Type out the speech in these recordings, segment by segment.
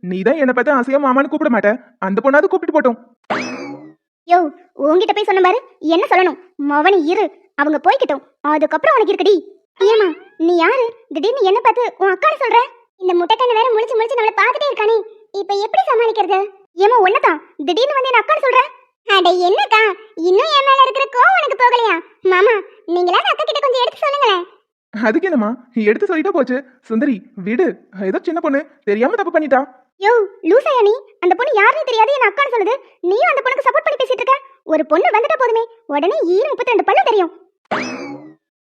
நீ தான் என்னை பார்த்து ஆசையா மாமான்னு கூப்பிட மாட்ட. அந்த பொண்ணாவது கூப்பிட்டு போட்டோம். யோ உன்கிட்ட போய் சொன்ன பாரு என்ன சொல்லணும்? மவனி இரு. அவங்க போய்க்கிட்டோம். அதுக்கப்புறம் உனக்கு இருக்குடி. ஏமா நீ யாரு? திடீர்னு என்ன பார்த்து உன் அக்கான்னு சொல்ற? இந்த முட்டைக்கண்ணு வேற முழிச்சு முழிச்சு நம்மள பார்த்துட்டே இருக்கானே இப்ப எப்படி சமாளிக்கிறது? ஏமா ஒன்னதான் திடீர்னு வந்து என்ன அக்கான்னு சொல்ற? அட என்னக்கா? இன்னும் என் மேல இருக்கிற கோவம் உனக்கு போகலையா? மாமா நீங்களாவது அக்கா கிட்ட கொஞ்சம் எடுத்து சொல்லுங்களேன். அதுக்கு என்னம்மா? எடுத்து சொல்லிட்டா போச்சு. சுந்தரி விடு. ஏதோ சின்ன பொண்ணு. தெரியாம தப்பு பண்ணிட்டா. யோ லூசாயா நீ. அந்த பொண்ணு யாருன்னு தெரியாது என்ன அக்கான்னு சொல்லுது. நீயும் அந்த பொண்ணுக்கு சப்போர்ட் பண்ணி பேசிட்டு இருக்க. ஒரு பொண்ணு வந்துட்டா போதுமே. உடனே ஈர முப்பத்தி ரெண்டு பல்லும் தெரியும்.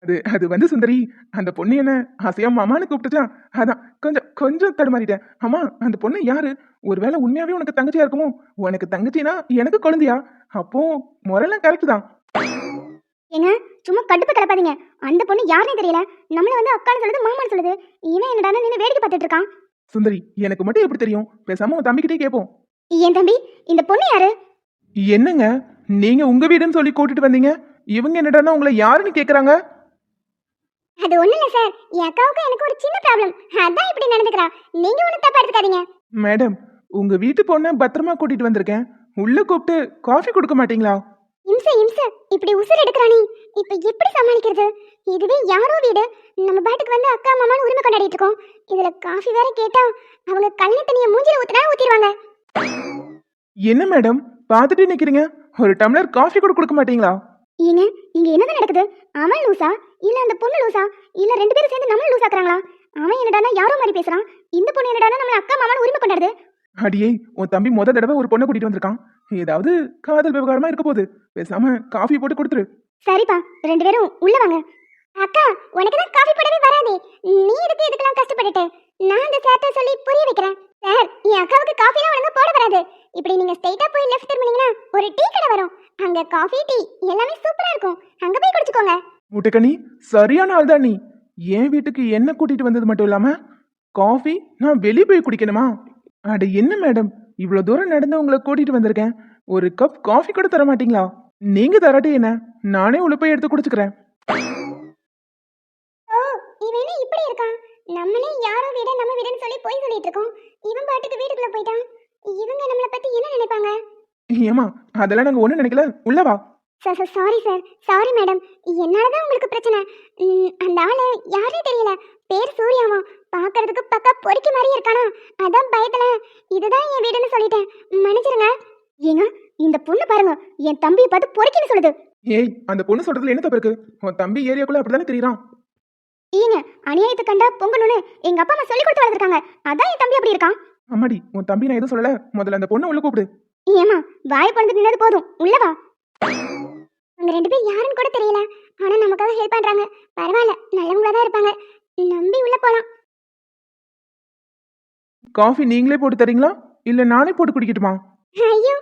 அது அது வந்து சுந்தரி அந்த பொண்ணு என்ன ஆசையா மாமான்னு கூப்பிட்டுச்சா? அதான் கொஞ்சம் கொஞ்சம் தடுமாறிட்டேன். அம்மா அந்த பொண்ணு யாரு? ஒருவேளை உண்மையாவே உனக்கு தங்கச்சியா இருக்குமோ? உனக்கு தங்கச்சினா எனக்கு குழந்தையா? அப்போ முறையெல்லாம் கரெக்ட் தான். ஏங்க சும்மா கடுப்பு கிளப்பாதீங்க அந்த பொண்ணு யாருன்னு தெரியல. நம்மள வந்து அக்கான்னு சொல்லுது மாமான்னு சொல்லுது. இவன் என்னடா நின்று வேடிக்கை பார்த்துட்டு இருக்கான். சுந்தரி எனக்கு மட்டும் எப்படி தெரியும்? பேசாம உன் தம்பிக்கிட்டே கேட்போம் என் தம்பி? இந்த பொண்ணு யாரு? என்னங்க? நீங்க உங்க வீடுன்னு சொல்லி கூட்டிட்டு வந்தீங்க. இவங்க என்னடான்னா உங்களை யாருன்னு கேக்குறாங்க? அது ஒண்ணு இல்ல சார். என் அக்காவுக்கு எனக்கு ஒரு சின்ன ப்ராப்ளம் அதான் இப்படி நடந்துக்கிறா. நீங்க ஒண்ணு தப்பா எடுத்துக்காதீங்க. மேடம் உங்க வீட்டு பொண்ணை பத்திரமா கூட்டிட்டு வந்திருக்கேன். உள்ள கூப்பிட்டு காஃபி கொடுக்க மாட்டீங்களா? இம்ச இம்ச. இப்படி உசுர் எடுக்கிறானே. இப்ப எப்படி சமாளிக்கிறது? இதுவே யாரோ வீடு. நம்ம பாட்டுக்கு வந்து அக்கா மாமான்னு உரிமை கொண்டாடிட்டு இருக்கோம். இதுல காஃபி வேற கேட்டா அவங்க கல்ல தண்ணிய மூஞ்சில ஊத்துனா ஊத்திடுவாங்க என்ன மேடம்? பார்த்துட்டு நிக்கிறீங்க? ஒரு டம்ளர் காஃபி கூட கொடுக்க மாட்டீங்களா? ஏங்க இங்க என்னதான் நடக்குது? அவன் லூசா? இல்ல அந்த பொண்ணு லூசா? இல்ல ரெண்டு பேரும் சேர்ந்து நம்மள லூசாக்குறாங்களா? அவன் என்னடானா யாரோ மாதிரி பேசுறான். இந்த பொண்ணு என்னடானா நம்மள அக்கா மாமான்னு உரிமை கொண்டாடுது. அடியே உன் தம்பி முத தடவை ஒரு பொண்ணை கூட்டிட்டு வந்திருக்கான். ஏதாவது காதல் விவகாரமா இருக்க போகுது. பேசாம காஃபி போட்டு கொடுத்துரு. சரிப்பா ரெண்டு பேரும் உள்ள வாங்க. அக்கா உனக்கு தான் காஃபி போடவே வராதே. நீ எதுக்கு இதுக்கெல்லாம் கஷ்டப்பட்டுட்டு? நான் அந்த சார்ட்ட சொல்லி புரிய வைக்கிறேன். சார் என் அக்காவுக்கு காஃபிலாம் ஒழுங்கா போட வராது. இப்படி நீங்க ஸ்ட்ரைட்டா போய் லெஃப்ட் திரும்பினீங்கன்னா ஒரு டீ கடை வரும். அங்க காஃபி டீ எல்லாமே சூப்பரா இருக்கும். அங்க போய் குடிச்சுக்கோங்க. முட்டைக்கனி சரியான ஆள் தான் நீ. என் வீட்டுக்கு என்ன கூட்டிட்டு வந்தது மட்டும் இல்லாம காஃபி நான் வெளியே போய் குடிக்கணுமா? அட என்ன மேடம் இவ்வளவு தூரம் நடந்து உங்களை கூட்டிட்டு வந்திருக்கேன். ஒரு கப் காஃபி கூட தர மாட்டீங்களா? நீங்க தராட்டி என்ன? நானே உள்ள போய் எடுத்து குடிச்சுக்கிறேன். இவன் இப்படி இருக்கான்? நம்மளே யாரோ வீடு நம்ம வீடுன்னு சொல்லி போய் சொல்லிட்டு இருக்கோம். இவன் பாட்டுக்கு வீட்டுக்குள்ள போயிட்டான். இவங்க நம்மள பத்தி என்ன நினைப்பாங்க? ஏமா அதெல்லாம் நாங்க ஒண்ணும் நினைக்கல. உள்ள வா. Sir sir sorry sir sorry madam என்னால தான் உங்களுக்கு பிரச்சனை? அந்த ஆளு யாரே தெரியல. பேர் சூர்யாவா பார்க்கறதுக்கு பக்கா பொறுக்கி மாதிரி இருக்கானா? அதான் பயத்துல. இதுதான் என் வீடுன்னு சொல்லிட்டேன். மன்னிச்சிருங்க. ஏங்க இந்த பொண்ணு பாருங்க. என் தம்பியை பார்த்து பொறுக்கின்னு சொல்லுது. ஏய் அந்த பொண்ணு சொல்றதுல என்ன தப்பு இருக்கு? உன் தம்பி ஏரியாக்குள்ள அப்படிதானே தெரியறான்? ஏங்க அநியாயத்தை கண்டா பொங்கணும்னு எங்க அப்பா அம்மா சொல்லி கொடுத்து வளர்த்துருக்காங்க. அதான் என் தம்பி அப்படி இருக்கான். அம்மாடி உன் தம்பி நான் எதுவும் சொல்லல. முதல்ல அந்த பொண்ணை உள்ள கூப்பிடு. ஏமா வாய் பிறந்து நின்னது போதும். உள்ள வா. அவங்க ரெண்டு பேரும் யாருன்னு கூட தெரியல. ஆனா நமக்காக ஹெல்ப் பண்றாங்க. பரவாயில்ல நல்லவங்களா தான் இருப்பாங்க. நம்பி உள்ள போலாம். காஃபி நீங்களே போட்டு தரீங்களா? இல்ல நானே போட்டு குடிக்கட்டுமா? ஐயோ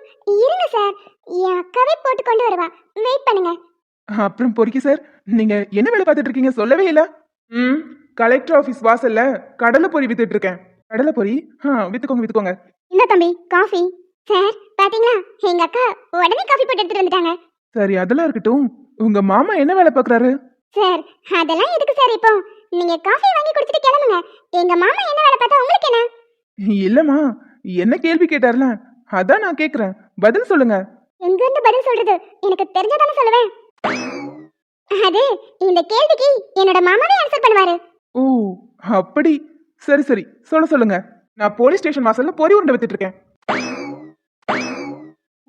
இருங்க சார். என் அக்காவே போட்டு கொண்டு வருவா. வெயிட் பண்ணுங்க. அப்புறம் பொறுக்கி சார். நீங்க என்ன வேலை பார்த்துட்டு இருக்கீங்க சொல்லவே இல்ல. ம் கலெக்டர் ஆபீஸ் வாசல்ல கடலை பொரி வித்துட்டு இருக்கேன். கடலை பொரி? ஆ வித்துக்கோங்க வித்துக்கோங்க. இந்த தம்பி காஃபி. சார் பாத்தீங்களா? எங்க அக்கா உடனே காஃபி போட்டு எடுத்துட்டு வந்துட்டாங்க. சரி அதெல்லாம் இருக்கட்டும். உங்க மாமா என்ன வேலை பார்க்கறாரு சார் அதெல்லாம் எதுக்கு சார் இப்போ? நீங்க காஃபி வாங்கி குடிச்சிட்டு கிளம்புங்க. எங்க மாமா என்ன வேலை பார்த்தா உங்களுக்கு என்ன? இல்லம்மா என்ன கேள்வி கேட்டார்ல? அதான் நான் கேக்குறேன். பதில் சொல்லுங்க. எங்க இருந்து பதில் சொல்றது? எனக்கு தெரிஞ்சதானே சொல்லுவேன். அது இந்த கேள்விக்கு என்னோட மாமாவே ஆன்சர் பண்ணுவாரு. ஓ அப்படி. சரி சரி. சொல்ல சொல்லுங்க. நான் போலீஸ் ஸ்டேஷன் வாசல்ல பொரி உருண்டை வித்துட்டு இருக்கேன்.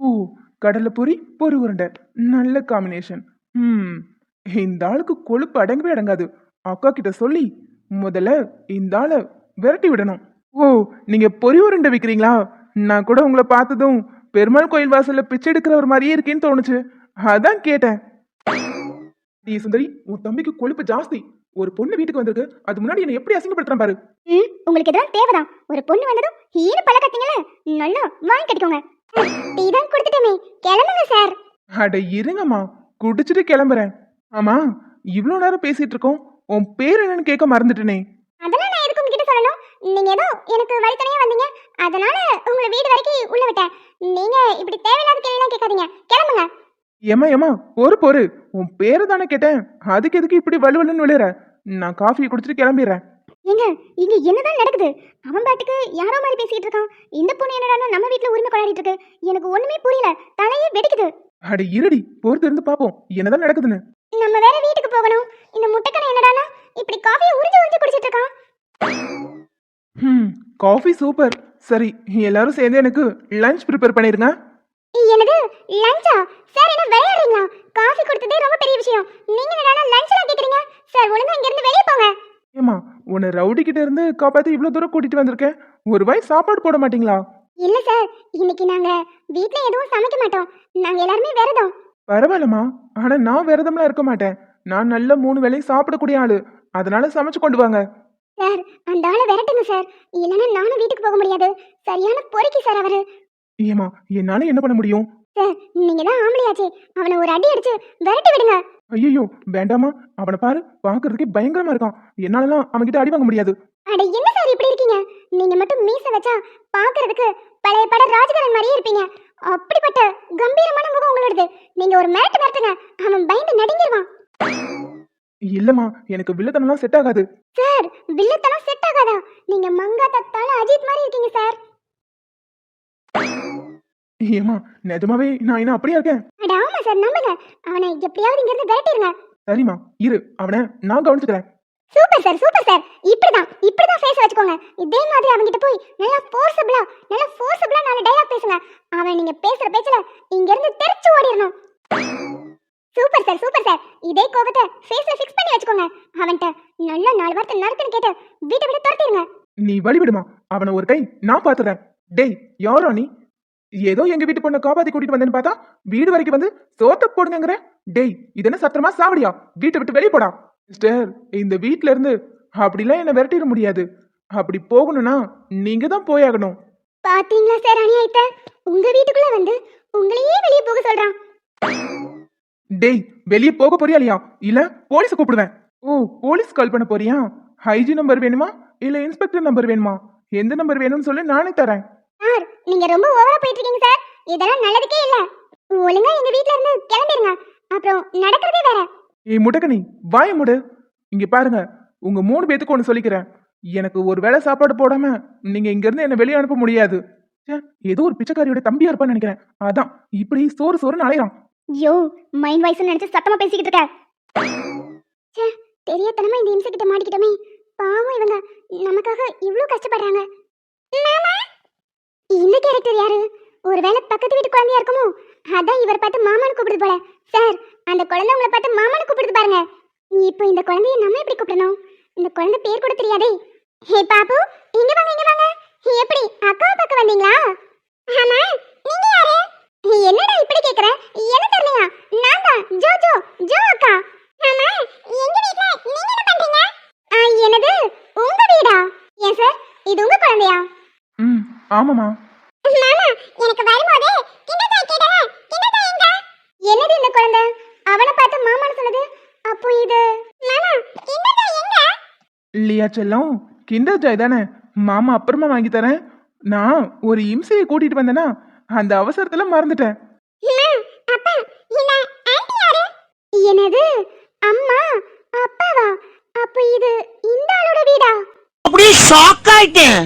ஓ கடலை பொரி பொரி உருண்டை. நல்ல காம்பினேஷன் ம். இந்த ஆளுக்கு கொழுப்பு அடங்கவே அடங்காது. அக்கா கிட்ட சொல்லி முதல்ல இந்த ஆளை விரட்டி விடணும். ஓ நீங்க பொரி உருண்டை விற்கிறீங்களா நான் கூட உங்களை பார்த்ததும் பெருமாள் கோயில் வாசல்ல பிச்சை எடுக்கிற ஒரு மாதிரியே இருக்கேன்னு தோணுச்சு. அதான் கேட்டேன். நீ சுந்தரி உன் தம்பிக்கு கொழுப்பு ஜாஸ்தி. ஒரு பொண்ணு வீட்டுக்கு வந்திருக்கு. அது முன்னாடி என்ன எப்படி அசிங்கப்படுத்துறான் பாரு. ம் உங்களுக்கு இதெல்லாம் தேவைதான். ஒரு பொண்ணு வந்ததும் ஈர பழ கட்டிங்களே நல்லா வாங்கி கட்டிக்கோங்க. டீ தான் கொடுத்துட்டோமே. கிளம்புங்க சார். அட இருங்கம்மா. குடிச்சிட்டு கிளம்புறேன். ஆமா இவ்வளோ நேரம் பேசிட்டு இருக்கோம். உன் பேர் என்னன்னு கேட்க மறந்துட்டேனே அதெல்லாம் நான் எதுக்கு உங்ககிட்ட சொல்லணும் நீங்க ஏதோ எனக்கு வழித்துணையா வந்தீங்க. அதனால உங்களை வீடு வரைக்கும் உள்ள விட்டேன். நீங்க இப்படி தேவையில்லாத கேள்விலாம் கேட்காதீங்க. கிளம்புங்க. ஏமா ஏமா பொறு பொறு உன் பேரு தானே கேட்டேன். அதுக்கு எதுக்கு இப்படி வலுவலுன்னு விழுற நான் காஃபி குடிச்சிட்டு கிளம்பிடுறேன். ஏங்க இங்க என்னதான் நடக்குது? அவன் பாட்டுக்கு யாரோ மாதிரி பேசிட்டு இருக்கான். இந்த பொண்ணு என்னடா நம்ம வீட்ல உரிமை கொண்டாடிட்டு இருக்கு. எனக்கு ஒண்ணுமே புரியல. தலையே வெடிக்குது. அட இருடி. பொறுத்து இருந்து பாப்போம். என்னதான் நடக்குதுன்னு? நம்ம வேற வீட்டுக்கு போகணும். இந்த முட்டைக்கடை என்னடானா இப்படி காஃபியை உறிஞ்சு உறிஞ்சு குடிச்சிட்டு காஃபி சூப்பர். சரி எல்லாரும் சேர்ந்து எனக்கு லஞ்ச் ப்ரிப்பேர் பண்ணிருங்க. என்னது? லஞ்சா சார் என்ன விளையாடுறீங்களா? காஃபி கொடுத்ததே ரொம்ப பெரிய விஷயம். நீங்க என்னடா லஞ்ச்லாம் கேக்குறீங்க? சார் ஒழுங்கா இங்க இருந்து வெளிய போங்க. ஏமா உன்னை ரவுடி கிட்ட இருந்து காப்பாத்தி இவ்வளவு தூரம் கூட்டிட்டு வந்திருக்கேன். ஒரு வாய் சாப்பாடு போட மாட்டீங்களா? இல்ல சார் இன்னைக்கு நாங்க வீட்ல எதுவும் சமைக்க மாட்டோம். நாங்க எல்லாருமே விரதம். பரவாயில்லம்மா. ஆனா நான் விரதம்லாம் இருக்க மாட்டேன். நான் நல்ல மூணு வேளையும் சாப்பிடக்கூடிய ஆளு. அதனால சமைச்சு கொண்டு வாங்க. சார் அந்த ஆளை விரட்டுங்க சார். இல்லைன்னா நானும் வீட்டுக்கு போக முடியாது. சரியான பொறுக்கி சார் அவரு. ஏமா என்னால என்ன பண்ண முடியும்? சார் நீங்க தான் ஆம்பளையாச்சே. அவனை ஒரு அடி அடிச்சு விரட்டி விடுங்க. ஐயோ வேண்டாமா அவனை பாரு பாக்குறதுக்கே பயங்கரமா இருக்கான். என்னாலலாம் அவன்கிட்ட அடி வாங்க முடியாது. அட என்ன சார் இப்படி இருக்கீங்க? நீங்க மட்டும் மீச வச்சா பாக்குறதுக்கு பழைய பட ராஜகரன் மாதிரியே இருப்பீங்க. அப்படிப்பட்ட கம்பீரமான முகம் உங்களோடது. நீங்க ஒரு மிரட்டு மிரட்டுங்க. அவன் பயந்து நடுங்கிடுவான் இல்லம்மா எனக்கு வில்லத்தனம்லாம் செட் ஆகாது. சார் வில்லத்தனம் செட் ஆகாதா? நீங்க மங்காத்தா தல அஜித் மாதிரி இருக்கீங்க சார். ஏமா நிஜமாவே நான் என்ன அப்படியா இருக்கேன்? அட ஆமா சார் நம்புங்க அவனை எப்படியாவது இங்க இருந்து விரட்டிடுங்க சரிம்மா இரு அவனை நான் கவனிச்சுக்கிறேன். Super sir super sir. இப்படிதான் இப்படிதான் ஃபேஸ் வச்சுக்கோங்க. இதே மாதிரி அவன்கிட்ட போய் நல்லா ஃபோர்ஸபிளா நல்லா ஃபோர்ஸபிளா நாலு டயலாக் பேசுங்க. அவன் நீங்க பேசுற பேச்சுல இங்க இருந்து தெரிச்சு ஓடிடணும் சூப்பர் சார் சூப்பர் சார். இதே கோபத்தை ஃபேஸ்ல ஃபிக்ஸ் பண்ணி வச்சுக்கோங்க. அவன்கிட்ட நல்ல நாலு வார்த்தை நடக்குன்னு கேட்டு வீட்டை விட்டு துரத்திடுங்க நீ வழி விடுமா? அவனை ஒரு கை நான் பாத்துறேன் டேய் யாரோ நீ? ஏதோ எங்க வீட்டு பொண்ணை காப்பாத்தி கூட்டிட்டு வந்தேன்னு பார்த்தா வீடு வரைக்கும் வந்து சோத்த போடுங்கிற டேய் இது என்ன சத்திரமா சாவடியா? வீட்டை விட்டு வெளியே போடா. சிஸ்டர் இந்த வீட்ல இருந்து அப்படிலாம் என்ன விரட்டிட முடியாது. அப்படி போகணும்னா நீங்க தான் போயாகணும். பாத்தீங்களா சார் அநியாயத்தை? உங்க வீட்டுக்குள்ள வந்து உங்களையே வெளியே போக சொல்றான். டேய் வெளியே போக போறியா இல்லையா இல்ல போலீஸ கூப்பிடுவேன். ஓ போலீஸ் கால் பண்ண போறியா? ஹைஜி நம்பர் வேணுமா? இல்ல இன்ஸ்பெக்டர் நம்பர் வேணுமா? எந்த நம்பர் வேணும்னு சொல்லி நானே தரேன். சார் நீங்க ரொம்ப ஓவரா போயிட்டு இருக்கீங்க சார். இதெல்லாம் நல்லதுக்கே இல்ல. ஒழுங்கா எங்க வீட்ல இருந்து கிளம்பிருங்க. அப்புறம் நடக்கிறதே வேற. ஏய் முடக்கனி வாய முடு. இங்க பாருங்க உங்க மூணு பேத்துக்கு ஒன்று சொல்லிக்கிறேன். எனக்கு ஒரு வேளை சாப்பாடு போடாம நீங்க இங்க இருந்து என்ன வெளியே அனுப்ப முடியாது. ஏதோ ஒரு பிச்சைக்காரியோட தம்பியா இருப்பான்னு நினைக்கிறேன். அதான் இப்படி சோறு சோறுன்னு அலையான் யோ மைண்ட் வாய்ஸ் நினைச்சு சத்தமா பேசிக்கிட்டு இருக்க. ச்சே தெரியாதனமா இந்த இம்சை கிட்ட மாட்டிக்கிட்டோமே. பாவம் இவங்க. நமக்காக இவ்வளவு கஷ்டப்படுறாங்க. மாமா? இந்த கேரக்டர் யாரு? ஒருவேளை பக்கத்து வீட்டு குழந்தையா இருக்குமோ? அதான் இவர் பார்த்து மாமான்னு கூப்பிடுது போல. சார் அந்த குழந்தை உங்களை பார்த்து மாமான்னு கூப்பிடுது பாருங்க. இப்போ இந்த குழந்தைய நம்ம எப்படி கூப்பிடணும்? இந்த குழந்தை பேர் கூட தெரியாதே. ஹே பாபு இங்க வாங்க இங்க வாங்க. எப்படி அக்கா பார்க்க வந்தீங்களா? ஆமா நீங்க யாரு? என்னடா இப்படி கேக்குற என்ன தெரியலையா நான் தான் ஜோ ஜோ ஜோ அக்கா ஆமா எங்க வீட்ல நீங்க என்ன பண்றீங்க ஆ, என்னது உங்க வீடா ஏன் சார் இது உங்க குழந்தையா ம் ஆமாமா மாமா எனக்கு வரும்போதே என்னது இந்த குழந்தை? அவனை பார்த்து மாமான்னு சொன்னது. அப்போ இது மாமா கிண்டதாய் எங்க? இல்லையா செல்லம்? கிண்டர் ஜாய் தானே. மாமா அப்புறமா வாங்கி தரேன். நான் ஒரு இம்சையை கூட்டிட்டு வந்தேனா அந்த அவசரத்துல மறந்துட்டேன். அப்பா இந்த ஆன்ட்டி யாரு? என்னது? அம்மா அப்பாவா? அப்ப இது இந்த ஆளோட வீடா? அப்படியே ஷாக் ஆயிட்டேன்.